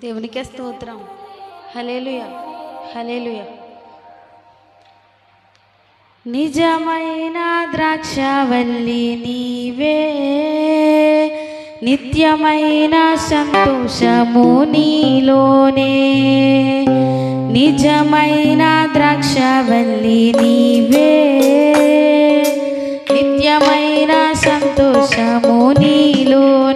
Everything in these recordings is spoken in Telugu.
దేవునికే స్తోత్రం. హలేలుయ హలేలుయ నిజమైన ద్రాక్షవల్లి నీవే నిత్యమైన సంతోషము నీలోనే. నిజమైన ద్రాక్షవల్లి నీవే నిత్యమైన సంతోషము నీలోనే.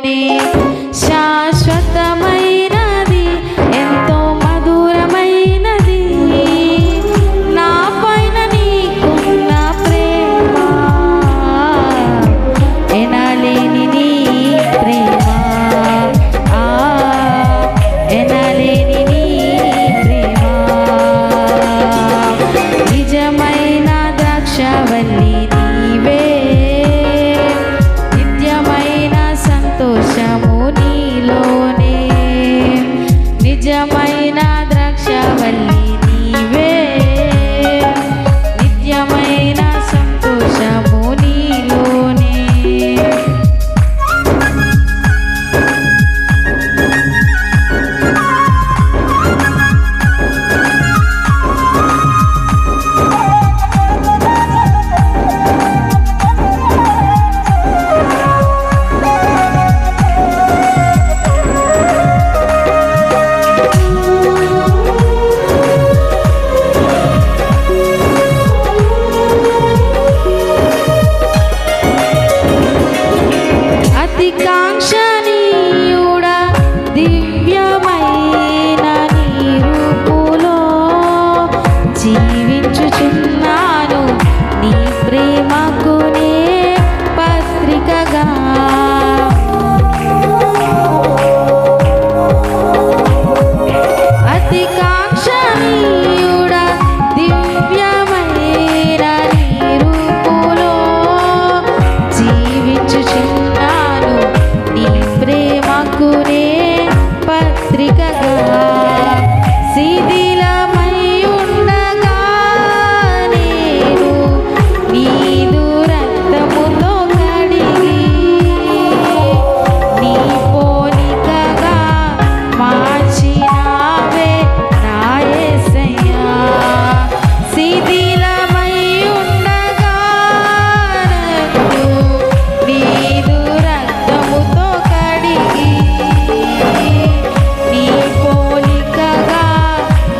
నిజమైన ద్రాక్షవల్లి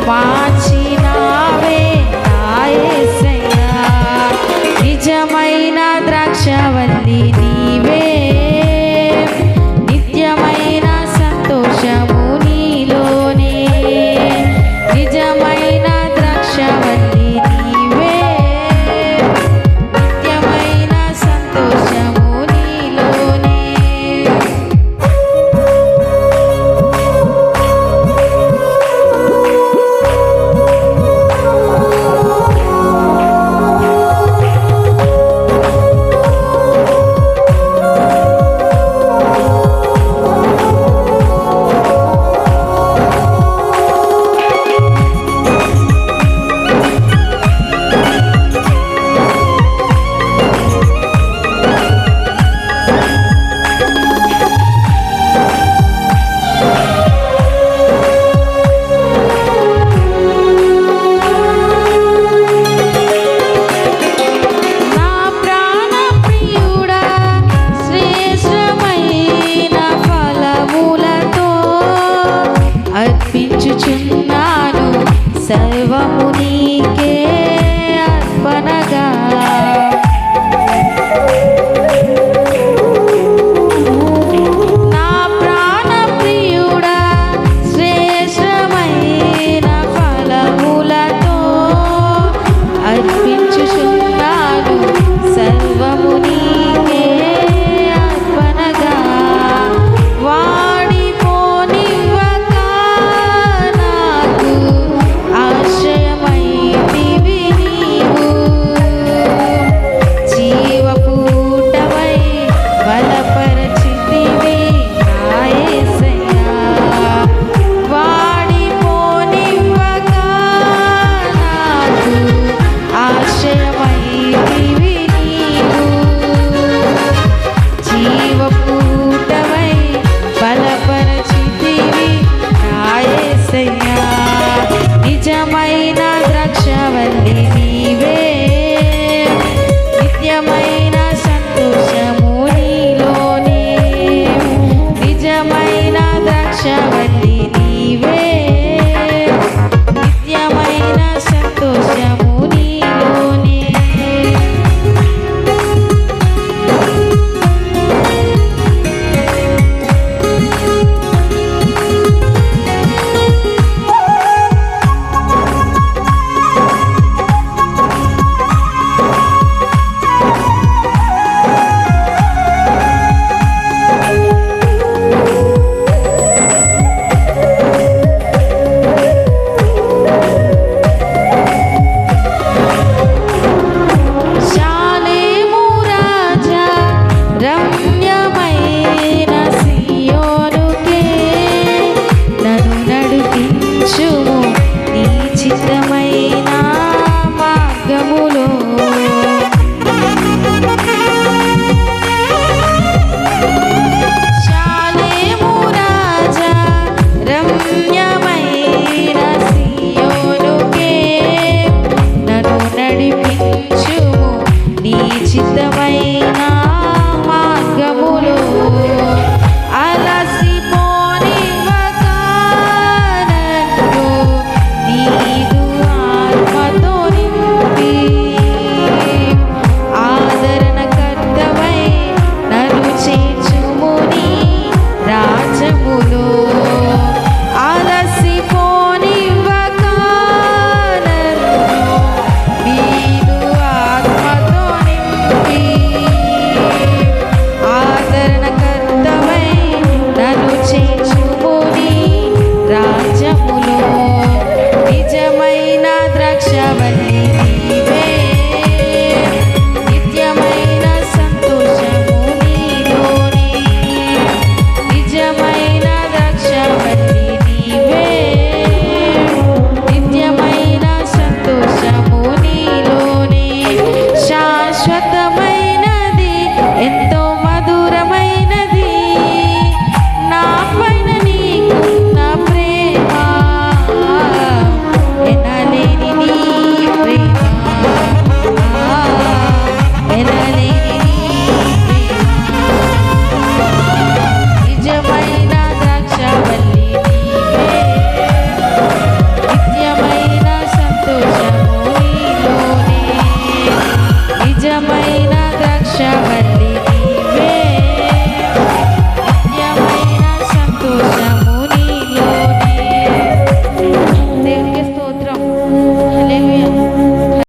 Wow. Jai Vamuni ke ద్రాక్షవల్లి